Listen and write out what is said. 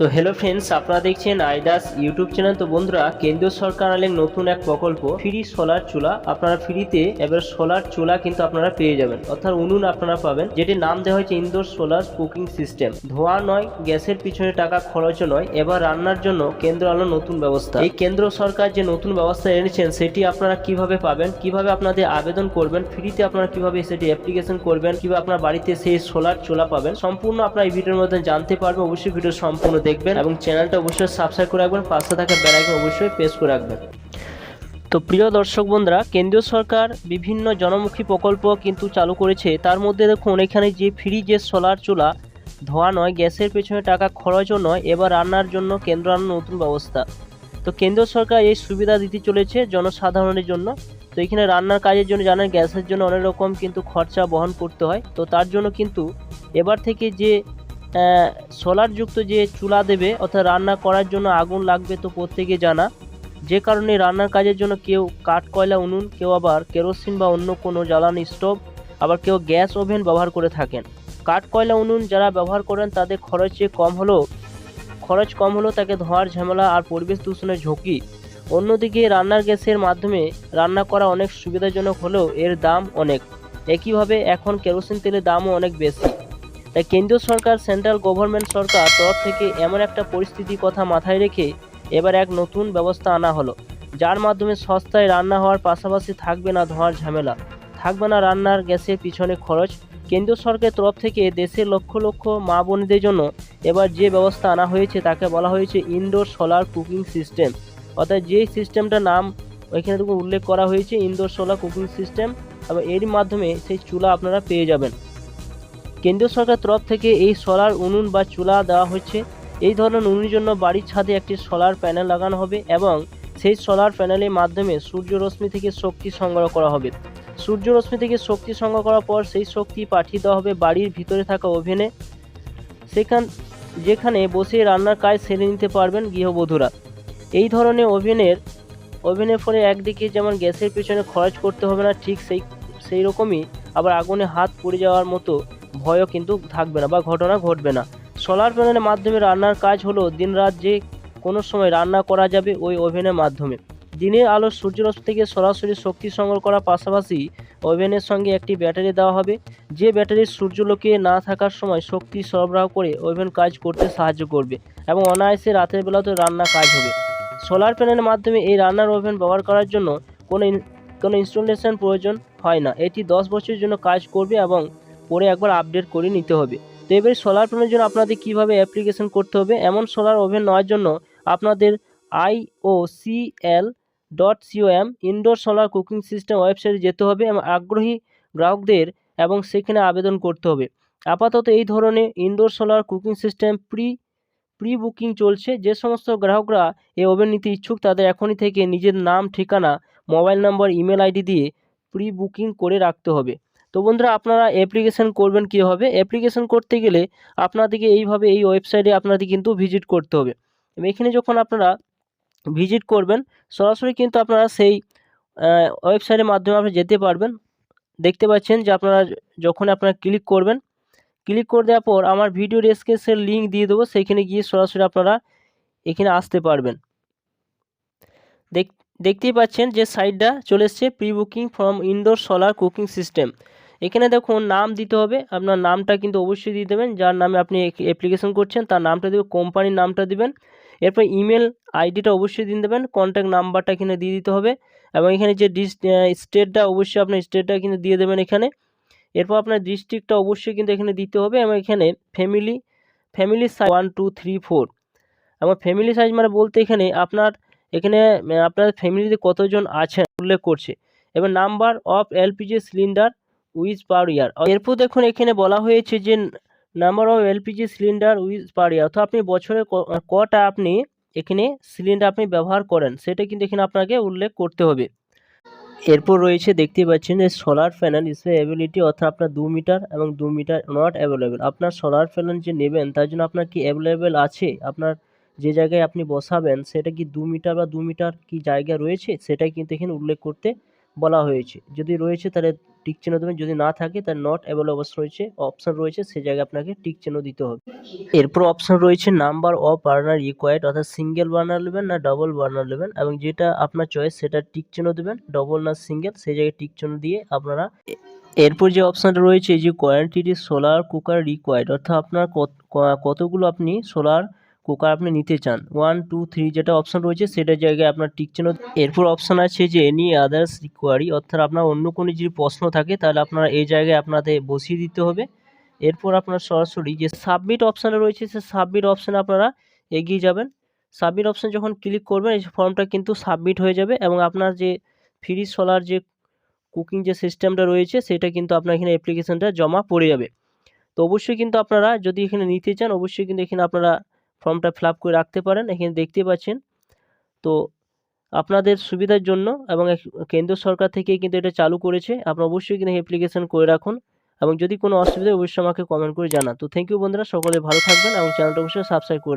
তো hello friends আপনারা দেখছেন আইডাস ইউটিউব চ্যানেল তো বন্ধুরা, কেন্দ্রীয় সরকার আলেন নতুন এক প্রকল্প ফ্রি সোলার চুলা। আপনারা ফ্রিতে এবার সোলার চুলা কিন্তু আপনারা পেয়ে যাবেন। অর্থাৎ উনুন আপনারা পাবেন, যেটির নাম দেওয়া হয়েছে ইনডোর সোলার কুকিং সিস্টেম ধোয়া নয়, গ্যাসের পিছনে টাকা খরচও নয়। এবার রান্নার জন্য কেন্দ্র আলো নতুন ব্যবস্থা। এই কেন্দ্র সরকার যে নতুন ব্যবস্থা এনেছেন, সেটি আপনারা কীভাবে পাবেন, কীভাবে আপনাদের আবেদন করবেন ফ্রিতে আপনারা কীভাবে সেটি অ্যাপ্লিকেশন করবেন, কীভাবে আপনার বাড়িতে সেই সোলার চুলা পাবেন, সম্পূর্ণ আপনার এই ভিডিওর মধ্যে জানতে পারবেন। অবশ্যই ভিডিও সম্পূর্ণ দেখবেন এবং চ্যানেলটা অবশ্যই সাবস্ক্রাইব করে রাখবেন। পাশে থাকা বেল আইকন অবশ্যই প্রেস করে রাখবেন। তো প্রিয় দর্শক বন্ধুরা, কেন্দ্রীয় সরকার বিভিন্ন জনমুখী প্রকল্প কিন্তু চালু করেছে। তার মধ্যে দেখুন, এখানে যে ফ্রি যে সোলার চুলা, ধোয়া নয়, গ্যাসের পেছনে টাকা খরচও নয়, এবার রান্নার জন্য কেন্দ্র আনার নতুন ব্যবস্থা। তো কেন্দ্র সরকার এই সুবিধা দিতে চলেছে জনসাধারণের জন্য। তো এখানে রান্নার কাজের জন্য জানেন, গ্যাসের জন্য অনেক রকম কিন্তু খরচা বহন করতে হয়। তো তার জন্য কিন্তু এবার থেকে যে সোলারযুক্ত যে চুলা দেবে, অর্থাৎ রান্না করার জন্য আগুন লাগবে তো প্রত্যেকে জানা। যে কারণে রান্নার কাজের জন্য কেউ কাঠ, কয়লা, উনুন, কেউ আবার কেরোসিন বা অন্য কোনো জ্বালানি স্টোভ, আবার কেউ গ্যাস ওভেন ব্যবহার করে থাকেন। কাঠ, কয়লা, উনুন যারা ব্যবহার করেন, তাদের খরচে কম হলেও খরচ কম হলেও তাকে ধোঁয়ার ঝামেলা আর পরিবেশ দূষণের ঝুঁকি। অন্যদিকে রান্নার গ্যাসের মাধ্যমে রান্না করা অনেক সুবিধাজনক হলেও এর দাম অনেক। একইভাবে এখন কেরোসিন তেলের দামও অনেক বেশি। তাই কেন্দ্রীয় সরকার, সেন্ট্রাল গভর্নমেন্ট সরকার তরফ থেকে এমন একটা পরিস্থিতির কথা মাথায় রেখে এবার এক নতুন ব্যবস্থা আনা হলো। যার মাধ্যমে সস্তায় রান্না হওয়ার পাশাপাশি থাকবে না ধোঁয়ার ঝামেলা। থাকবে না রান্নার গ্যাসের পিছনে খরচ। কেন্দ্রীয় সরকারের তরফ থেকে দেশের লক্ষ লক্ষ মা বোনদের জন্য এবার যে ব্যবস্থা আনা হয়েছে তাকে বলা হয়েছে ইনডোর সোলার কুকিং সিস্টেম অর্থাৎ যেই সিস্টেমটার নাম ওইখানে উল্লেখ করা হয়েছে ইনডোর সোলার কুকিং সিস্টেম এবং এর মাধ্যমে সেই চুলা আপনারা পেয়ে যাবেন। কেন্দ্রীয় সরকার তরফ থেকে এই সোলার উনুন বা চুলা দেওয়া হচ্ছে এই ধরনের উনুনের জন্য বাড়ির ছাদে একটি সোলার প্যানেল লাগানো হবে এবং সেই সোলার প্যানেলের মাধ্যমে সূর্যরশ্মি থেকে শক্তি সংগ্রহ করা হবে। সূর্যরশ্মি থেকে শক্তি সংগ্রহ করার পর সেই শক্তি পাঠিয়ে দেওয়া হবে বাড়ির ভিতরে থাকা ওভেনে। সেখান, যেখানে বসে রান্নার কাজ সেরে নিতে পারবেন গৃহবধূরা। এই ধরনের ওভেনের ওভেনের ফলে একদিকে যেমন গ্যাসের পেছনে খরচ করতে হবে না, ঠিক সেই সেই রকমই আবার আগুনে হাত পড়ে যাওয়ার মতো ভয়ও কিন্তু থাকবে না বা ঘটনা ঘটবে না। সোলার প্যানেলের মাধ্যমে রান্নার কাজ হলো দিনরাত যে কোনো সময় রান্না করা যাবে ওই ওভেনের মাধ্যমে। দিনের আলো সূর্যরশ্মি থেকে সরাসরি শক্তি সংগ্রহ করার পাশাপাশি ওভেনের সঙ্গে একটি ব্যাটারি দেওয়া হবে। যে ব্যাটারি সূর্যলোকে না থাকার সময় শক্তি সরবরাহ করে ওভেন কাজ করতে সাহায্য করবে এবং অনায়াসে রাতের বেলাতেও রান্না কাজ হবে। সোলার প্যানেলের মাধ্যমে এই রান্নার ওভেন ব্যবহার করার জন্য কোনো কোনো ইনস্টলেশন প্রয়োজন হয় না। এটি দশ বছরের জন্য কাজ করবে এবং পরে একবার আপডেট করে নিতে হবে। তো এবারে সোলার প্যানেলের জন্য আপনাদের কীভাবে অ্যাপ্লিকেশন করতে হবে? এমন সোলার ওভেন নেওয়ার জন্য আপনাদের IOCL dot COM indoor solar cooking system ওয়েবসাইটে যেতে হবে এবং আগ্রহী গ্রাহকদের এবং সেখানে আবেদন করতে হবে। আপাতত এই ধরনের indoor solar cooking system pre pre booking চলছে। যে সমস্ত গ্রাহকরা এই ওভেন নিতে ইচ্ছুক তাদের এখনই থেকে নিজের নাম, ঠিকানা মোবাইল নম্বর ইমেল আইডি দিয়ে প্রি বুকিং করে রাখতে হবে। তো বন্ধুরা আপনারা অ্যাপ্লিকেশন করবেন কীভাবে? অ্যাপ্লিকেশন করতে গেলে আপনাদেরকে এইভাবে এই ওয়েবসাইটে আপনাদের কিন্তু ভিজিট করতে হবে। এখানে যখন আপনারা ভিজিট করবেন, সরাসরি কিন্তু আপনারা সেই ওয়েবসাইটের মাধ্যমে আপনি যেতে পারবেন। দেখতে পাচ্ছেন যে আপনারা যখন আপনারা ক্লিক করবেন ক্লিক করে দেওয়ার পর আমার ভিডিও ডেসক্রিপশনের লিঙ্ক দিয়ে দেবো সেইখানে গিয়ে সরাসরি আপনারা এখানে আসতে পারবেন। দেখ, দেখতেই পাচ্ছেন যে সাইটটা চলে এসছে pre booking form indoor solar cooking system এখানে দেখুন নাম দিতে হবে। আপনার নামটা কিন্তু অবশ্যই দিয়ে দেবেন। যার নামে আপনি অ্যাপ্লিকেশন করছেন, তার নামটা দেবেন কোম্পানির নামটা দিবেন। এরপর ইমেল আইডিটা অবশ্যই দিয়ে দেবেন। কন্ট্যাক্ট নাম্বারটা এখানে দিয়ে দিতে হবে। এবং এখানে যে স্টেটটা অবশ্যই আপনার স্টেটটা কিন্তু দিয়ে দেবেন এখানে। এরপর আপনার ডিস্ট্রিক্টটা অবশ্যই কিন্তু এখানে দিতে হবে। এবং এখানে family family size one two three four এবং ফ্যামিলি সাইজ মানে বলতে এখানে আপনার এখানে আপনার ফ্যামিলিতে কতজন আছেন, উল্লেখ করছে। এবং number of LPG cylinder wise per year এরপর দেখুন, এখানে বলা হয়েছে যে number of LPG cylinder wise per year অর্থাৎ আপনি বছরে কটা আপনি এখানে সিলিন্ডার আপনি ব্যবহার করেন, সেটা কিন্তু এখানে আপনাকে উল্লেখ করতে হবে। এরপর রয়েছে, দেখতে পাচ্ছেন যে সোলার প্যানেল ইস অ্যাবিলিটি অর্থাৎ আপনার দু মিটার এবং দু মিটার নট অ্যাভেলেবেল আপনার সোলার প্যানেল যে নেবেন, তার জন্য আপনার কি অ্যাভেলেবেল আছে? আপনার যে জায়গায় আপনি বসাবেন, সেটা কি দু মিটার বা দু মিটার কি জায়গা রয়েছে? সেটাই কিন্তু এখানে উল্লেখ করতে বলা হয়েছে। যদি রয়েছে তাহলে টিক চিহ্ন দেবেন। যদি না থাকে তার নট অ্যাভেলেবল অবস্থা রয়েছে। অপশন রয়েছে সেই জায়গায় আপনাকে টিক চিহ্ন দিতে হবে। এরপর অপশন রয়েছে নাম্বার অফ বার্নার রিকোয়ার্ড অর্থাৎ সিঙ্গেল বার্নার নেবেন না ডবল বার্নার নেবেন এবং যেটা আপনার চয়েস সেটা টিক চিহ্ন দেবেন ডবল না সিঙ্গেল সেই জায়গায় টিক চিহ্ন দিয়ে আপনারা এরপর যে অপশানটা রয়েছে যে কোয়ান্টিটি সোলার কুকার রিকোয়ার্ড অর্থাৎ আপনার কত- কতগুলো আপনি সোলার কুকার আপনি নিতে চান। ওয়ান টু থ্রি যেটা অপশন রয়েছে সেটার জায়গায় আপনার টিক এরপর অপশন আছে যে এনি আদার্স রিকোয়ারি অর্থাৎ আপনার অন্য কোনো যদি প্রশ্ন থাকে তাহলে আপনারা এই জায়গায় আপনাদের বসিয়ে দিতে হবে। এরপর আপনার সরাসরি যে সাবমিট অপশানে রয়েছে সে সাবমিট অপশানে আপনারা এগিয়ে যাবেন। সাবমিট অপশান যখন ক্লিক করবেন, এই ফর্মটা কিন্তু সাবমিট হয়ে যাবে এবং আপনার যে ফ্রি সোলার যে কুকিং যে সিস্টেমটা রয়েছে সেটা কিন্তু আপনার এখানে অ্যাপ্লিকেশনটা জমা পড়ে যাবে। তো অবশ্যই কিন্তু আপনারা যদি এখানে নিতে চান, অবশ্যই কিন্তু এখানে আপনারা ফর্মটা ফিল করে রাখতে পারেন। এখানে দেখতে পাচ্ছেন। তো আপনাদের সুবিধার জন্য এবং কেন্দ্র সরকার থেকে কিন্তু এটা চালু করেছে। আপনারা অবশ্যই কিন্তু অ্যাপ্লিকেশন করে রাখুন এবং যদি কোনো অসুবিধা অবশ্যই আমাকে কমেন্ট করে জানান। তো থ্যাংক ইউ বন্ধুরা, সকলে ভালো থাকবেন এবং চ্যানেলটা অবশ্যই সাবস্ক্রাইব করে রাখবেন।